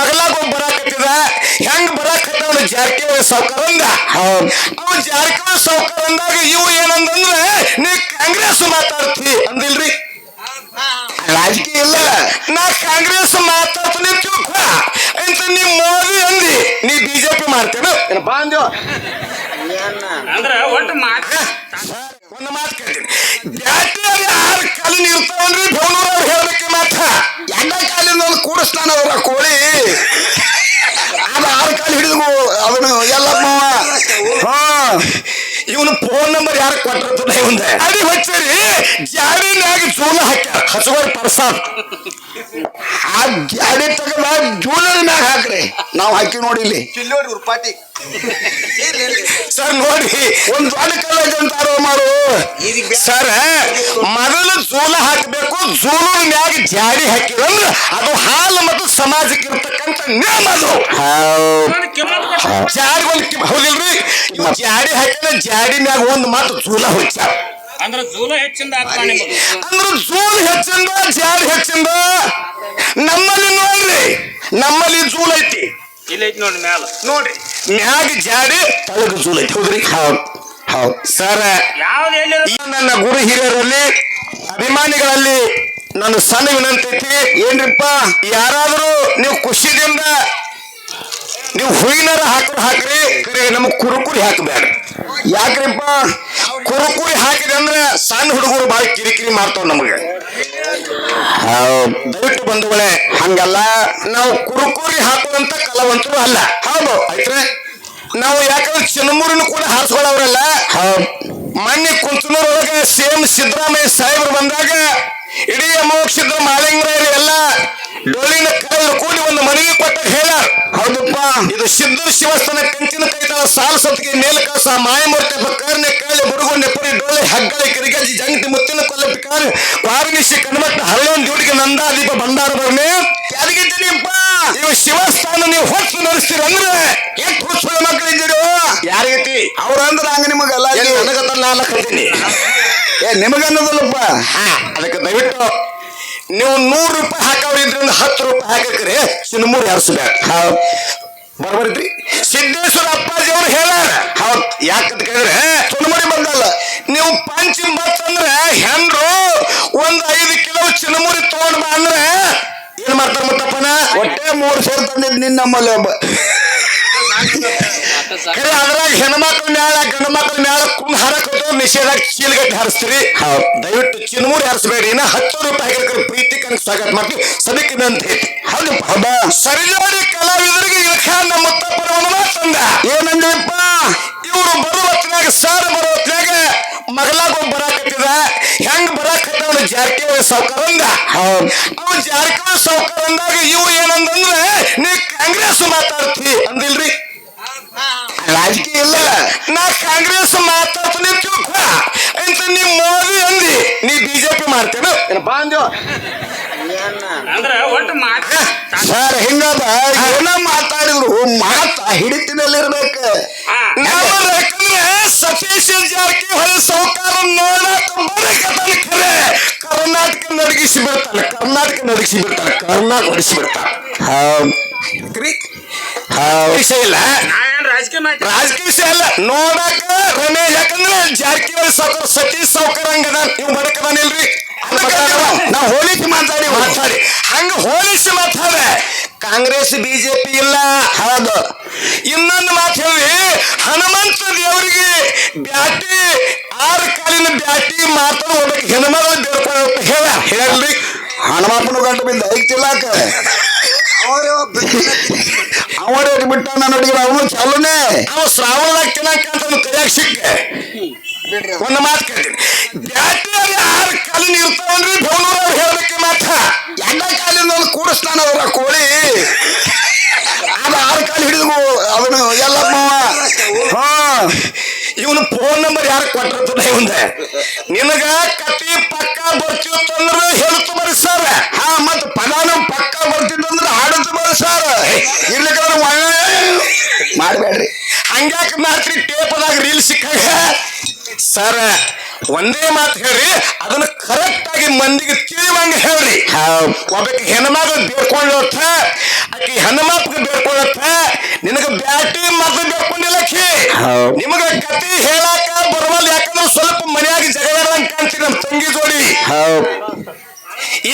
ಮಗಲಾಗ ಒಬ್ಬ ಬರಾಕತ್ತಿದ? ಹೆಂಗ್ ಬರಾಕತ್ತವನು ಜಾರಕಿಹೊಳಿ ಸಾವುಕಾರಂದ? ಅವ ಜಾರಕಿಹೊಳಿ ಸಾವುಕಾರ ಅಂದಾಗ ಇವು ಏನಂದ್ರೆ ನೀ ಕಾಂಗ್ರೆಸ್ ಮಾತಾಡ್ತಿ ಅಂದಿಲ್ರಿ. ರಾಜಕೀಯ ಇಲ್ಲ. ನಾ ಕಾಂಗ್ರೆಸ್ ಮಾತಾಡ್ತೀನಿ ತಿಳ್ಕ ಅಂತ ನೀ ಮೋದಿ ಅಂದಿ? ನೀ ಬಿಜೆಪಿ ಮಾಡ್ತೇನೆ? ಬಾಂಧವ ಅಂದ್ರ ಒಟ್ಟು ಮಾತ ಒಂದು ಮಾತು ಕೇಳ್ತೀನಿ. ಬ್ಯಾಟಿಯಾಗ ಆರು ಕಾಲಿನ ಇರ್ತಾವನ್ರಿ ಬೆಂಗಳೂರು ಅವ್ರು ಹೇಳ್ಬೇಕು ಮಾತ ಎಂಡ ಕಾಲಿನ ಒಂದು ಕೂಡಿಸ್ತಾನ ಅವ್ರ ಕೋಳಿ ಅದು ಆರು ಕಾಲು ಹಿಡಿದು ಅವನು ಎಲ್ಲಮ್ಮ ಹಾ ಇವನು ಫೋನ್ ನಂಬರ್ ಯಾರು ಕೊಟ್ಟಿರ್ತದ ಇವಂದ. ಅಡಿ ಹೊಚ್ಚರಿ. ಜಾಡಿನಾಗ ಜೂಲ ಹಾಕ್ಯಾರ. ಹಸುಗಳ ಪ್ರಸಾದ್. ಆ ಜಾಡಿ ತಗದ ಜೂಲದ ಮ್ಯಾಗ ಹಾಕ್ರಿ. ನಾವು ಹಾಕಿ ನೋಡಿ ಇಲ್ಲಿ. ಉರ್ಪಾಟಿ. ಸರ್ ನೋಡಿ ಒಂದ್ ದೊಡ್ಡ ಕಾಲೇಜ್ ಅಂತಾರೋ ಮಾರು ಸರ್ ಮೊದಲು ಜೂಲ ಹಾಕಬೇಕು ಜೂಲ ಮ್ಯಾಗ ಜಾಡಿ ಹಾಕಿರಂದ್ರ ಅದು ಹಾಲು ಮತ್ತು ಸಮಾಜಕ್ಕೆ ಇರ್ತಕ್ಕಂಥ ಕೊಟ್ಟು ಜಾಡಿ ಒಂದು ಜಾಡಿನ್ಯಾಗ ಹೌದಿಲ್ರಿ? ಜಾಡಿ ಹಾಕಿದ್ರೆ ಜಾಡಿ ಮ್ಯಾಗ ಒಂದು ಮಾತು ಜೂಲ ಹೊಚ್ಚಾರ ಅಂದ್ರ ಜೂಲ ಹೆಚ್ಚಿಂದ ಅಂದ್ರೆ ಜೂಲ್ ಹೆಚ್ಚಿಂದ ಜಾಡಿ ಹೆಚ್ಚಿಂದ. ನಮ್ಮಲ್ಲಿ ನೋಡ್ರಿ ನಮ್ಮಲ್ಲಿ ಜೂಲ್ ಐತಿ. ಇಲ್ಲ ಐತಿ ನೋಡಿ ಮ್ಯಾಲ. ನೋಡ್ರಿ ಮ್ಯಾಗ ಜಾಡಿ ತಳಗ ಜೂಲ್ ಐತಿ. ಹೌದ್ರಿ? ಹೌದು. ಹೌದು. ಸರ್ ನನ್ನ ಗುರು ಹಿರಿಯರಲ್ಲಿ ಅಭಿಮಾನಿಗಳಲ್ಲಿ ನನ್ನ ಸಣ್ಣ ವಿನಂತಿ ಐತಿ. ಏನ್ರಿಪ್ಪ? ಯಾರಾದರೂ ನೀವು ಖುಷಿದಿಂದ ನೀವು ಹೂವಿನಾರ ಹಾಕ್ರು ಹಾಕ್ರಿ ಕರೆ ನಮ್ಗೆ ಕುರುಕುರಿ ಹಾಕಬೇಡ. ಯಾಕ್ರಿಪ್ಪ? ಕುರುಕುರಿ ಹಾಕಿದೆ ಅಂದ್ರೆ ಸಣ್ಣ ಹುಡುಗರು ಬಾಳ ಕಿರಿಕಿರಿ ಮಾಡ್ತಾವ ನಮಗೆ. ದಯವಿಟ್ಟು ಬಂಧುಗಳೇ ಹಂಗಲ್ಲ. ನಾವು ಕುರುಕುರಿ ಹಾಕುವಂತ ಕಲಾವಂತರು ಅಲ್ಲ. ಹೌದು. ಆಯ್ತ್ರೆ? ನಾವು ಯಾಕಂದ್ರೆ ಚಿನ್ನಮೂರಿನ ಕೂಡ ಹಾರಿಸ್ಕೊಳ್ಳೋರಲ್ಲ ಮೊನ್ನೆ ಕುಂತನೂರೊಳಗೆ ಸೇಮ್ ಸಿದ್ದರಾಮಯ್ಯ ಸಾಹೇಬ್ರು ಬಂದಾಗ ಇಡೀ ಅಮೋಘ ಸಿದ್ದ ಮಾಳಿಂಗರಾಯರು ಎಲ್ಲ ಡೊಳ್ಳಿನ ಕೈಯಲ್ಲಿ ಕೂಡಿ ಒಂದು ಮನವಿ ಕೊಟ್ಟ ಹೇಳ್ಯಾರ. ಹೌದಪ್ಪ. ಇದು ಸಿದ್ಧ ಶಿವಸ್ಥಾನ ಕಂಚಿನ ಕೈತಾಳ ಸಾಲ ಸತ್ತಿಗೆ ಮೇಲಕಾಸ ಮಾಯಮೂರ್ತಿ ಬಕ್ಕರ್ನೆ ಕೇಳಿ ಬುರುಗೊಂಡೆ ಪುರಿ ಡೋಳೆ ಹಗ್ಗಲೆ ಕಿರಿಗಜ್ಜಿ ಜಂಗತಿ ಮುತ್ತಿನ ಕೊಲ್ಲಪಿಕಾರ ವಾರಣಿಸಿ ಕಣ್ಮಟ್ಟ ಹರಳೊಂದು ಜೋಡಿಗೆ ನಂದಾದೀಪ ಭಂಡಾರ ಬರ್ಮೆ ಯಾರಿಗಿದ್ದೀನಿಪ್ಪ? ಇವು ಶಿವಸ್ಥಾನ ನೀವು ಹೊತ್ತು ನಡೆಸ್ತೀರ ಅಂದ್ರೆ ಎಷ್ಟು ಹುಚ್ಚುಳ ಮಕ್ಕಳಿದ್ದೀರೋ? ಯಾರಿಗೈತಿ ಅವ್ರಂದ್ರ ಹಂಗ ನಿಮಗಲ್ಲ. ನನಗತ್ತ ನಾನು ಕಲ್ತೀನಿ. ಏ ನಿಮಗನ್ನೋದಲ್ಲಪ್ಪ. ಅದಕ್ಕೆ ದಯವಿಟ್ಟು ನೀವು ನೂರು ರೂಪಾಯಿ ಹಾಕವ್ರಿದ್ರಿಂದ ಹತ್ತು ರೂಪಾಯಿ ಹಾಕಕ್ರಿ. ಸಿನಿಮೂರು ಹರಿಸ್ಬೇಕು ಹೌದು. ಬರ್ಬರಿದ್ರಿ. ಸಿದ್ದೇಶ್ವರ ಅಪ್ಪಾಜಿ ಅವ್ರು ಹೇಳಾರ ಹೌದ್. ಯಾಕಂತ ಕೇಳಿದ್ರೆ ಚುನಮುರಿ ಬಂದಲ್ಲ. ನೀವು ಪಂಚಿ ಬತ್ ಅಂದ್ರೆ ಹೆಂಡ್ರು ಒಂದ್ ಐದು ಕಿಲೋ ಚಿನಮುರಿ ತಗೊಂಡ್ ಅಂದ್ರೆ ಏನ್ ಮಾಡ್ತಾರ ಮತ್ತಪ್ಪನ? ಒಟ್ಟೆ ಮೂರ್ ಸೇರ್ ತಂದಿದ್ ನಿನ್ನ ನಮ್ಮಲ್ಲಿ ಒಬ್ಬ. ಖರೆ ಅದ್ರಾಗ ಹೆಣ್ಮಕ್ಳ ಮ್ಯಾಲ ಗಂಡ ಮಕ್ಳ ಮ್ಯಾಲ ಕುಂಡ್ ಹಾರಕೋದು ನಿಷೇಧ ಚೀಲಗಟ್ಟಿ ಹರಿಸ್ತೀರಿ. ದಯವಿಟ್ಟು ಚಿನ್ಮೂರಿ ಹರಿಸ್ಬೇಡಿ ಇನ್ನ ಹತ್ತು ರೂಪಾಯಿ ಹಾಕಿದ್ರೆ ಕಂಡು ಸ್ವಾಗತ ಮಾಡ್ತೀವಿ ಸದಕ್ಕೆ ಅಂತ ಹೇಳಿ ಹೌದು. ಹೌದಾ? ಕಲಾವಿದರಿಗೆ ಇಳಖ ನಮ್ಮ ತಂದ. ಏನಂದ್ರಪ್ಪ? ಇವರು ಬರೋ ಹೊತ್ತಿನಾಗ ಸಾರ್ ಬರೋ ಹೊತ್ತಿನಾಗ ಮಗಲಾಗ ಬರಾಕತ್ತಿದ. ಹೆಂಗ್ ಬರಾಕತ್ತವನು ಜಾರಕಿಹೊಳಿ ಸಾವುಕಾರಂದ ಅವ್ನು ಜಾರಕಿಹೊಳಿ ಸಾವುಕಾರ ಅಂದಾಗ ಇವು ಏನಂದಂದ್ರೆ ನೀ ಕಾಂಗ್ರೆಸ್ ಮಾತಾಡ್ತಿ ಅಂದಿಲ್ರಿ? ರಾಜಕೀಯ ಇಲ್ಲ. ನಾ ಕಾಂಗ್ರೆಸ್ ಮಾತಾಡ್ತೀನಿ ತಿಳ್ಕ. ಅಂತ ನೀ ಮೋದಿ ನೀ ಬಿಜೆಪಿ ಮಾಡ್ತೇನೆ ಬಾಂದ್ಯೋ ಅಂದ್ರ ಒಟ್ಟು ಮಾತ ಸರ್ ಹಿಂಗದ ಏನ ಮಾತಾಡಿದ್ರು? ಮಾತ ಹಿಡಿತಿನಲ್ಲಿರ್ಬೇಕ. ಯಾಕಂದ್ರೆ ಸತೀಶ್ ಜಾರಕಿಹೊಳಿ ಸಾವುಕಾರ ನೋಡಕ್ ಬರಕತ್ತಾನೆ ಖರೆ ಕರ್ನಾಟಕ ನಡಗಿಸಿ ಬಿಡ್ತಾನೆ ಕರ್ನಾಟಕ ನಡಗಿಸಿ ಬಿಡ್ತಾನೆ ಕರ್ನಾಟಕ ಹೊಡಿಸಿ ಬಿಡ್ತಾನೆ. ಹೌದ್. ವಿಷಯ ಇಲ್ಲ. ರಾಜಕೀಯ ವಿಷಯ ಅಲ್ಲ ನೋಡಕ ರಮೇಶ್ ಯಾಕಂದ್ರೆ ಜಾರಕಿಹೊಳಿ ಸಾವುಕಾರ ಸತೀಶ್ ಸಾವುಕಾರ ಹಂಗದ. ನೀವು ಬಡಕದಾನಿಲ್ರಿ ನಾವು ಹೋಲಿಸಿ ಮಾತಾಡಿ ಮಾತಾಡಿ. ಹಂಗ ಹೋಲಿಸಿ ಮಾತಾಡ ಕಾಂಗ್ರೆಸ್ ಬಿಜೆಪಿ ಇಲ್ಲ. ಹೌದು. ಇನ್ನೊಂದು ಮಾತು ಹೇಳಿ ಹನುಮಂತ ದೇವರಿಗೆ ಬ್ಯಾಟಿ ಆರು ಕಾಲಿನ ಬ್ಯಾಟಿ ಮಾತಾಡ ಹೋಗ್ಬೇಕು. ಹೆಣ್ಮಗಳು ಬೇಡ್ಕೊಂಡು ಹೇಳ. ಹೇಳ್ರಿ. ಹನುಮಪ್ಪನ ಗಂಟು ಬಿದ್ದ. ಐತಿಲ್ಲಾಕ ಅವರೇ ಬಿಟ್ಟ ನೋಡಿದ್ರೆ ಅವನು ಚಾಲುನೇ. ಅವ ಶ್ರಾವಣದಾಗ ತಿನ್ನಕ ಅಂತ ಕೈಯಾಗ ಸಿಕ್ಕ. ಒಂದು ಮಾತು ಕೇಳ್ತೀನಿ. ಬ್ಯಾಟಿಯಾಗ ಆರು ಕಾಲಿನ ಇರ್ತಾವನ್ರಿ ಬೆಂಗಳೂರು ಅವ್ರು ಹೇಳ್ಬೇಕು ಮಾತ ಎಂಡ ಕಾಲಿಂದ ಒಂದು ಕೂಡಿಸ್ತಾನ ಅವ್ರ ಕೋಳಿ. ಅದು ಆರು ಕಾಲು ಹಿಡಿದು ಅವನು ಎಲ್ಲ ಹಾ. ಇವನು ಫೋನ್ ನಂಬರ್ ಯಾರು ಕೊಟ್ಟಿರ್ತದ ಇವಂದ ನಿನಗ ಕತಿ ಪಕ್ಕ ಬರ್ತಿತ್ತಂದ್ರ ಹೇಳ್ತು ಬರೀ ಸರ್. ಹಾ ಇರ್ಲಿಕ್ಕಂದ್ರೆ ಮಾಡಬೇಡ್ರಿ. ಹಂಗ್ಯಾಕ ಮಾಡ್ತೀರಿ? ಟೇಪದಾಗ ರೀಲ್ ಸಿಕ್ಕಾಗ. ಸರ್ ಒಂದೇ ಮಾತು ಹೇಳ್ರಿ ಅದನ್ನ ಕರೆಕ್ಟ್ ಆಗಿ ಮಂದಿಗೆ ತಿಳಿವಂಗ ಹೇಳ್ರಿ. ಒಬ್ಬಕ್ಕೆ ಹೆಣ್ಮಗ ಬೇಡ್ಕೊಂಡಿರತ್ತ ಆಕಿ ಹೆಣ್ಮಕ್ಳಿಗೆ ಬೇಡ್ಕೊಂಡತ್ತ ನಿನಗ ಬ್ಯಾಟಿ ಮತ್ತೆ ಬೇಡ್ಕೊಂಡಿಲ್ಲಕ್ಕಿ ನಿಮಗ ಕತಿ ಹೇಳಾಕ ಬರವಲ್ಲ ಯಾಕಂದ್ರೆ ಸ್ವಲ್ಪ ಮನೆಯಾಗಿ ಜಗಳ ಕಾಣ್ತೀರಿ ನಮ್ಮ ತಂಗಿ ಜೋಡಿ.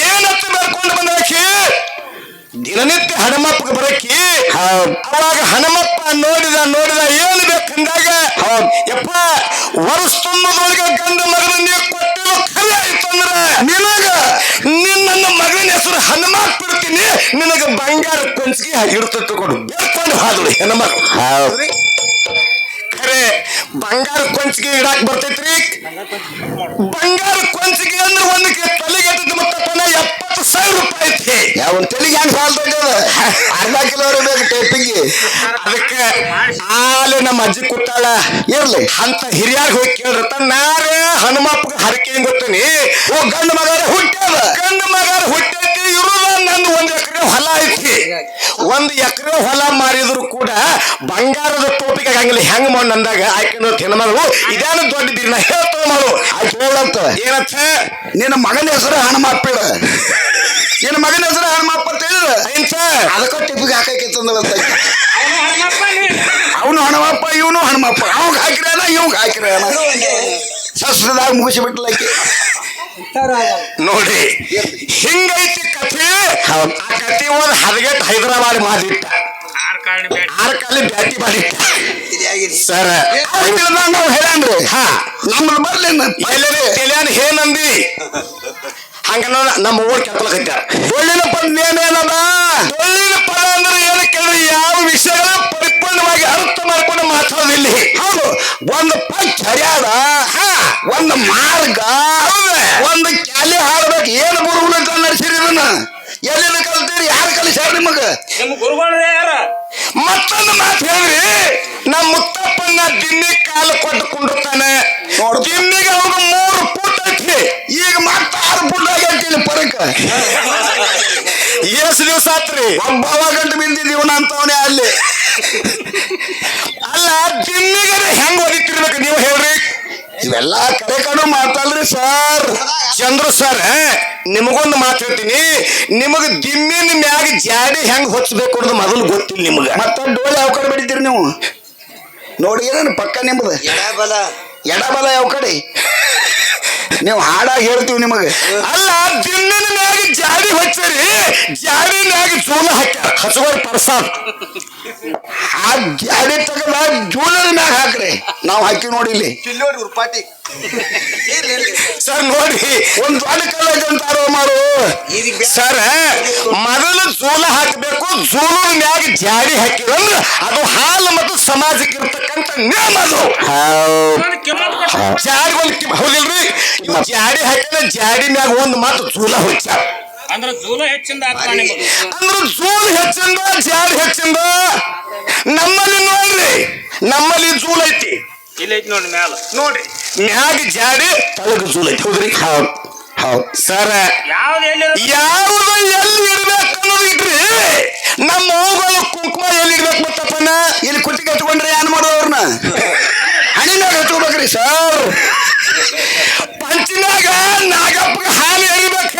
ಏನತ್ತ ಬೇಡ್ಕೊಂಡು ದಿನನಿತ್ಯ ಹನುಮಪ್ಪಗೆ ಬರಕಿ ಅವಾಗ ಹನುಮಪ್ಪ ನೋಡಿದ ನೋಡಿದ ಏನು ಬೇಕಂದಾಗ ಯಪ್ಪ ವರ್ಷ ತುಂಬದೊಳಗೆ ಗಂಡ ಮಗನ ನೀವು ಕೊಟ್ಟಿರೋ ಕಲೆ ಆಯ್ತು ಅಂದ್ರೆ ನಿನಗ ನಿನ್ನ ಮಗನ ಹೆಸರು ಹನುಮಪ್ಪ ಬಿಡ್ತೀನಿ ನಿನಗ ಬಂಗಾರ ಕೊಂಚಿಗೆ ಇಡ್ತ ತಗೊಂಡು ಬೇಡ್ಕೊಂಡು ಹಾದಳು ಹೆಣ್ಮಕ್ಳು. ಹೌದ್ರಿ ಖರೆ ಬಂಗಾರ ಕೊಂಚಿಗೆ ಇಡಾಕ್ ಬರ್ತೈತ್ರಿ? ಬಂಗಾರ ಕೊಂಚಿಗೆ ಅಂದ್ರೆ ಒಂದಕ್ಕೆ ತಲೆಗೆ ಮತ್ತಪ್ಪನ ಎಪ್ಪತ್ತು ಸಾವಿರ ರೂಪಾಯಿ. ಯಾವ ತಲೆಗೆ ಹೆಂಗ್ ಸಾಲ್ ತಗೋದ ಅರ್ಧ ಕಿಲೋ ಬೇಕು ಟೇಪಿಗೆ ಅದಕ್ಕೆ ಆಲೆ ನಮ್ಮ ಅಜ್ಜಿ ಕೊಟ್ಟಾಳ, ಇರ್ಲಿ, ಅಂತ ಹಿರಿಯಾರ್ ಹೋಗಿ ಕೇಳ್ರತ ನಾರ ಹನುಮಪ್ಪಗ ಹರಕೆ ಗೊತ್ತನಿ ಓ, ಗಂಡು ಮಗಾರ ಹುಟ್ಟ ಗಂಡ ಮಗಾರ ಹುಟ್ಟೈತಿ ಇರುದ ಒಂದು ಒಂದ್ ಎಕರೆ ಹೊಲ ಐತಿ. ಒಂದು ಎಕರೆ ಹೊಲ ಮಾರಿದ್ರು ಕೂಡ ಬಂಗಾರದ ಟೋಪಿಗೆ ಆಗಂಗಿಲ್ಲ. ಹೆಂಗ್ ಮಾಡ್ ಅಂದಾಗ ಆಯ್ಕೆ ಹೆಣ್ಮಗಳು ಇದೇನು ದೊಡ್ಡದಿರಿ ನಾ ಹೇಳ್ತವ ಮಾಡು. ಆಯ್ತು ಹೇಳಂತ. ಏನಂತ? ನಿನ್ನ ಮಗನ ಹೆಸರು ಹನುಮಪ್ಪಿಡ ನಿನ್ನ ಮಗನ ಹೆಸರು ಹನುಮಪ್ಪ ಅಂತ ಹೇಳಿದ್ರ ಏನ್ಸ ಅದಕ್ಕ ಟಿಪ್ಪಿಗೆ ಹಾಕೈಕಿತ್ತಂದ್ರಂತ ಅವನು ಹಣಮಪ್ಪ ನೀ. ಅವನು ಹನುಮಪ್ಪ ಇವನು ಹಣಮಪ್ಪ ಅವಾಗ ಹಾಕಿರೇನ ಇವಾಗ ಹಾಕಿರೇನ ಶಸ್ತ್ರದಾಗ ಮುಗಿಸಿಬಿಟ್ಲಕ್ಕೆ ನೋಡಿ ಹಿಂಗೈತಿ ಕಥೆ ಆ ಒಂದ್ ಹದಗೆಟ್ ಹೈದರಾಬಾದ್ ಮಾಡಿಟ್ಟ ಆರ್ ಕಾಲಿ ಬ್ಯಾಟಿ ಮಾಡಿಟ್ಟ. ಸರ್. ನಾವು ಹೇಳನ್ರಿ ಹಾ. ನಮ್ಮದು ಬರ್ಲಿ ಎಲ್ಲರಿ ತೆಲಿಯಾನ ಏನಂದಿ ಹಂಗ ನಮ್ಮ ಊರ್ ಕೆತ್ತಲಕತ್ತ ಒಳ್ಳಿನ ಪದ್ನೇನೇನದ ಒಳ್ಳಿನ ಪದ ಅಂದ್ರೆ ಏನು ಕೇಳಿ ಯಾವ ವಿಷಯಗಳ ಪರಿಪೂರ್ಣವಾಗಿ ಅರ್ಥ ಮಾಡ್ಕೊಂಡು ಮಾತಾಡೋದಿಲ್ಲ. ಹೌದು. ಒಂದು ಪಂಚ್ ಹರಿಯಾದ ಹಾ. ಒಂದು ಮಾರ್ಗ ಹೌದು. ಒಂದು ಕ್ಯಾಲಿ ಹಾಡ್ಬೇಕು. ಏನು ಗುರುಗಳು ನಡೆಸಿರಿ ಇದನ್ನ? ಎಲ್ಲಿಂದ ಕಲ್ತೀರಿ? ಯಾರು ಕಲಿಸ್ಯಾರ ನಿಮಗ? ನಿಮ್ಮ ಗುರುಗಳು ಯಾರ? ಮತ್ತೊಂದು ಮಾತು ಹೇಳ್ರಿ. ನಮ್ಮ ಮುತ್ತಪ್ಪನ ದಿನ್ನಿ ಕಾಲು ಕೊಟ್ಟು ಕುಂಡುತ್ತಾನೆ ದಿಮ್ಮಿಗೆ ಅವಾಗ ಮೂರು ಫುಟ್ ಐತಿ ಈಗ ಮತ್ತ ಆರು ಫುಟ್ ಆಗೈತಿ ಪರಕ ಎಷ್ಟು ದಿವಸ ಆತ್ರಿ? ಒಬ್ಬವ ಗಂಟು ಬಿದ್ದಿದ್ದೀವನ ಅಂತವನೇ ಅಲ್ಲಿ. ಅಲ್ಲ ದಿನ್ನಿಗೆ ಹೆಂಗ್ ಹೊಡಿತಿರ್ಬೇಕು ನೀವು ಹೇಳ್ರಿ? ಇವೆಲ್ಲ ಕಡೆ ಕಡೆ ಮಾತಲ್ರಿ ಸರ್. ಚಂದ್ರು ಸರ್ ನಿಮಗೊಂದು ಮಾತು ಹೇಳ್ತೀನಿ. ನಿಮಗ್ ದಿಮ್ಮಿನ ಮ್ಯಾಗ ಜಾಡಿ ಹೆಂಗ್ ಹೊಚ್ಚಬೇಕು ಅನ್ನೋದು ಮೊದಲು ಗೊತ್ತಿಲ್ಲ ನಿಮ್ಗೆ. ಮತ್ತೆ ಡೋಲ್ ಯಾವ ಕಡೆ ಬಿಡಿತೀರಿ ನೀವು? ನೋಡಿ ಏನೇನು ಪಕ್ಕ ನಿಮ್ದು. ಎಡಬಲ. ಯಾವ ಕಡೆ? ನೀವು ಹಾಡಾಗಿ ಹೇಳ್ತೀವಿ ನಿಮಗೆ. ಅಲ್ಲ ದಿಮ್ಮಿನ ಮ್ಯಾಗ ಜಾಡಿ ಹೊಚ್ಚರಿ. ಜಾಡಿ ಮ್ಯಾಗ ಚೂಲ ಹಾಕ್ಯಾರ. ಹಸುವರ್ ಪ್ರಸಾದ್. ಆ ಗಾಡಿ ತಗದ ಜೂಲರ್ ಮ್ಯಾಗ ಹಾಕ್ರಿ. ನಾವು ಹಾಕಿ ನೋಡಿ ಇಲ್ಲಿ. ಸರ್ ನೋಡಿ ಒಂದ್ ದೊಡ್ಡ ಕಾಲೇಜ್ ಅಂತಾರೋ ಮಾರು ಸರ್ ಮೊದಲು ಜೂಲ ಹಾಕಬೇಕು ಜೂಲ ಮ್ಯಾಗ ಜಾಡಿ ಹಾಕಿರಂದ್ರ ಅದು ಹಾಲು ಮತ್ತು ಸಮಾಜಕ್ಕೆ ಇರ್ತಕ್ಕಂಥ ನೇಮ ಅದು. ಜಾಡಿ ಒಂದು ಹೌದಿಲ್ರಿ? ಜಾಡಿ ಹಾಕಿದ್ರೆ ಜಾಡಿ ಮ್ಯಾಗ ಒಂದು ಮಾತು ಜೂಲ ಹೊಚ್ಚಾರ ಅಂದ್ರ ಜೂಲ ಹೆಚ್ಚಿಂದ ಆತ್ಮ ನಿಮಗೆ. ಅಂದ್ರೆ ಜೂಲ್ ಹೆಚ್ಚಿಂದ ಜಾಡ್ ಹೆಚ್ಚಿಂದ. ನಮ್ಮಲ್ಲಿ ನೋಡ್ರಿ ನಮ್ಮಲ್ಲಿ ಜೂಲ್ ಐತಿ. ಇಲ್ಲ ಐತಿ ನೋಡಿ ಮ್ಯಾಲ. ನೋಡಿ ಮ್ಯಾಗ ಜಾಡಿ ತಳಗ ಜೂಲ್ ಐತಿ. ಹೌದ್ರಿ? ಹೌದು ಹೌದು. ಸರ ಯಾವ್ದು ಎಲ್ಲಿ ಯಾವ್ದು ಎಲ್ಲಿ ಅನ್ನೋದು ಇಡ್ರಿ ನಮ್ಮ ಹೂಗಳು ಕುಂಕುಮ ಎಲ್ಲಿ ಇಡ್ಬೇಕು ಮತ್ತಪ್ಪನ ಇಲ್ಲಿ ಕುತ್ತಿಗೆ ಹಚ್ಕೊಂಡ್ರೆ ಏನ್ ಮಾಡೋರ್ನ ಹಣಿನಾಗ ಹಚ್ಕೋಬೇಕ್ರಿ ಸರ್. ಪಂಚಿನಾಗ ನಾಗಪ್ಪಗೆ ಹಾಲು ಎರಿಬೇಕ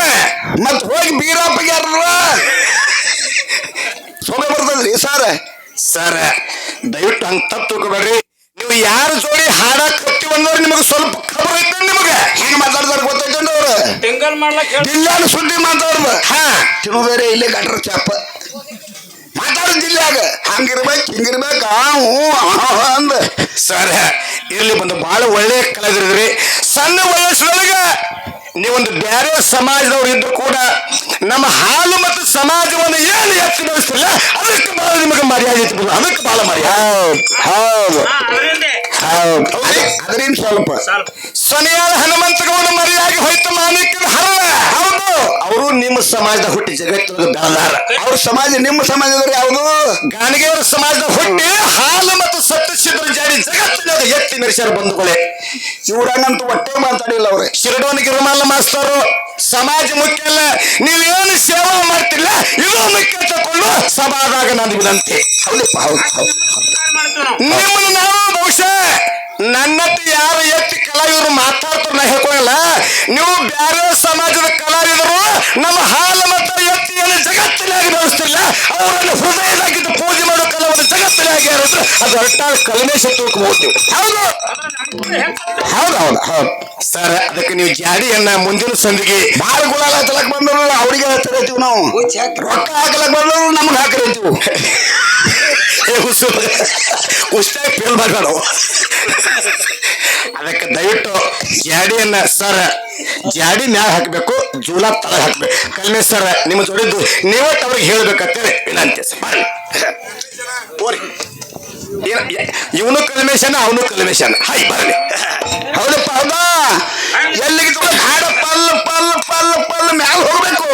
ಮತ್ ಹೋಗಿ ಬೀರಪ್ಪಗೆ ಯಾರ ಸೊಗ ಬರ್ತದ್ರಿ ಸರ್? ಸರ್ ದಯವಿಟ್ಟು ಹಂಗ ತಪ್ಪು ತಿಳ್ಕೊಬೇಡ್ರಿ. ನೀವು ಯಾರ ಜೋಡಿ ಹಾಡಕ್ ಹತ್ತಿ ಬಂದವ್ರು ನಿಮಗೆ ಸ್ವಲ್ಪ ಖಬರ್ ಐತೆ ನಿಮಗೆ? ಹೆಂಗ್ ಮಾತಾಡ್ತಾರ ಗೊತ್ತೈತೆ ಅವ್ರು? ಟಿಂಗಲ್ ಮಾಡ್ಲಕ್ ಸುದ್ದಿ ಮಾತಾಡ್ದ ಹಾ. ತಿನ್ನೋದೇರೆ ಇಲ್ಲೇ ಗಟ್ರ ಚಾಪ. ಮಾತಾಡ ಜಿಲ್ಲೆಯಾಗ ಹಂಗಿರ್ಬೇಕು ಹಿಂಗಿರ್ಬೇಕು ಆ ಹ್ಞೂ ಆ, ಅಂದ ಸರ್ ಇರ್ಲಿ ಬಂದು ಬಹಳ ಒಳ್ಳೆ ಕಲಾವಿದ್ರಿ ಸಣ್ಣ ವಯಸ್ಸೊಳಗ ನೀವೊಂದು ಬೇರೆ ಸಮಾಜದವ್ರು ಇದ್ರು ಕೂಡ ನಮ್ಮ ಹಾಲು ಮತ್ತು ಸಮಾಜವನ್ನು ಏನು ಎತ್ತಿ ಬೆಳೆಸ್ತಿಲ್ಲ ಅದಕ್ಕೆ ಬಹಳ ನಿಮಗೆ ಮರ್ಯಾದೆ ಐತಿ ಬಿಡು. ಅದಕ್ಕೆ ಬಹಳ ಮರ್ಯಾದೆ ಹೌದು ಹಾ ಅದರಿಂದ ಹೌದು ಅದರಿಂದ ಸ್ವಲ್ಪ ಸ್ವಲ್ಪ ಸನಿಯಾದ ಹನುಮಂತಗೌಡ ಮರಿಯಾಗಿ ಹೋಯ್ತು ಮಾಣಿಕ್ಯದ ಹರವ ಹೌದು ಅವರು ನಿಮ್ಮ ಸಮಾಜದ ಹುಟ್ಟಿ ಜಗತ್ತಿನ ಬೆಳೆದಾರ ಅವ್ರ ಸಮಾಜ ನಿಮ್ಮ ಸಮಾಜದವ್ರು ಯಾವುದು? ಗಾಣಿಗೆಯವರ ಸಮಾಜದ ಹುಟ್ಟಿ ಹಾಲು ಮತ್ತು ಸತ್ಯಸಿದ್ರ ಜಾರಿ ಜಗತ್ತಿನ ಎತ್ತಿ ಮೆರೆಸ್ಯಾರ ಬಂಧುಗಳೇ. ಇವ್ರಂಗಂತೂ ಒಟ್ಟೆ ಮಾತಾಡಿಲ್ಲ ಅವ್ರೆ. ಶಿರಡೋನ್ ಗಿರಮಾಲ ಮಾಸ್ತರು. ಸಮಾಜ ಮುಖ್ಯ ಅಲ್ಲ. ನೀವೇನು ಸೇವೆ ಮಾಡ್ತಿಲ್ಲ ಇದು ಮುಖ್ಯ ತಕೊಂಡು ಸಭಾದಾಗ ನಾನು ವಿನಂತಿ ಹೌದಪ್ಪ ಹೌದು ಹೌದು ನಿಮ್ಮನ್ನು ನಾವು ಬಹುಶಃ ನನ್ನಟ್ಟು ಯಾರು ಎತ್ತಿ ಕಲಾವಿದರು ಮಾತಾಡ್ತಾರ ನಾ ಹೇಳ್ಕೊಳಲ್ಲ. ನೀವು ಬ್ಯಾರೆ ಸಮಾಜದ ಕಲಾವಿದರು ನಮ್ಮ ಹಾಲ ಮತ್ತು ಎತ್ತಿಯನ್ನು ಜಗತ್ತಿನಾಗಿ ಬಳಸ್ತಿಲ್ಲ. ಅವರನ್ನು ಹೃದಯದಾಗಿದ್ದು ಪೂಜೆ ಮಾಡೋ ಕಲಾವಿದ ಜಗತ್ತಿನಾಗಿ ಯಾರಿದ್ರು ಅದು ಹೊರಟಾಗ ಕಲಮೇಶ ತಿಳ್ಕೊಬಹುದು ನೀವು. ಹೌದು. ಹೌದು ಹೌದು ಹೌದು. ಸರ್ ಅದಕ್ಕೆ ನೀವು ಜಾಡಿಯನ್ನ ಮುಂದಿನ ಸಂದಿಗೆ ಬಾಳ ಗುಲಾಲ ಹಚ್ಚಲಕ್ ಬಂದ್ರು ಅವ್ರಿಗೆ ಹಚ್ಚರತ್ತೀವಿ ನಾವು. ರೊಕ್ಕ ಹಾಕಲಕ್ ಬಂದ್ರು ನಮ್ಗೆ ಕುಷ್ಟಾಗಿ ಫೇಲ್ ಮಾಡಬೇಡ ಅದಕ್ಕೆ ದಯವಿಟ್ಟು ಜಾಡಿಯನ್ನ ಸರ್ ಜಾಡಿ ಮ್ಯಾಲ ಹಾಕ್ಬೇಕು ಜೂಲ ತಲ ಹಾಕ್ಬೇಕು. ಕಲ್ಮೆ ಸರ್ ನಿಮ್ಮ ಜೋಡಿದ್ದು ನೀವೇ ಅವ್ರಿಗೆ ಹೇಳ್ಬೇಕಂತೇಳಿ ವಿನಂತಿ. ಸರ್. ಹೋರಿ. ಇವನು ಕಲ್ಮೇಶನ ಅವನು ಕಲ್ಮೇಶನ. ಹಾಯ್ ಬರಲಿ ಹೌದಪ್ಪ ಹೌದಾ? ಎಲ್ಲಿಗೆ ಹಾಡ ಪಲ್ ಪಲ್ ಪಲ್ ಪಲ್ ಮ್ಯಾಲ ಹೋಗ್ಬೇಕು.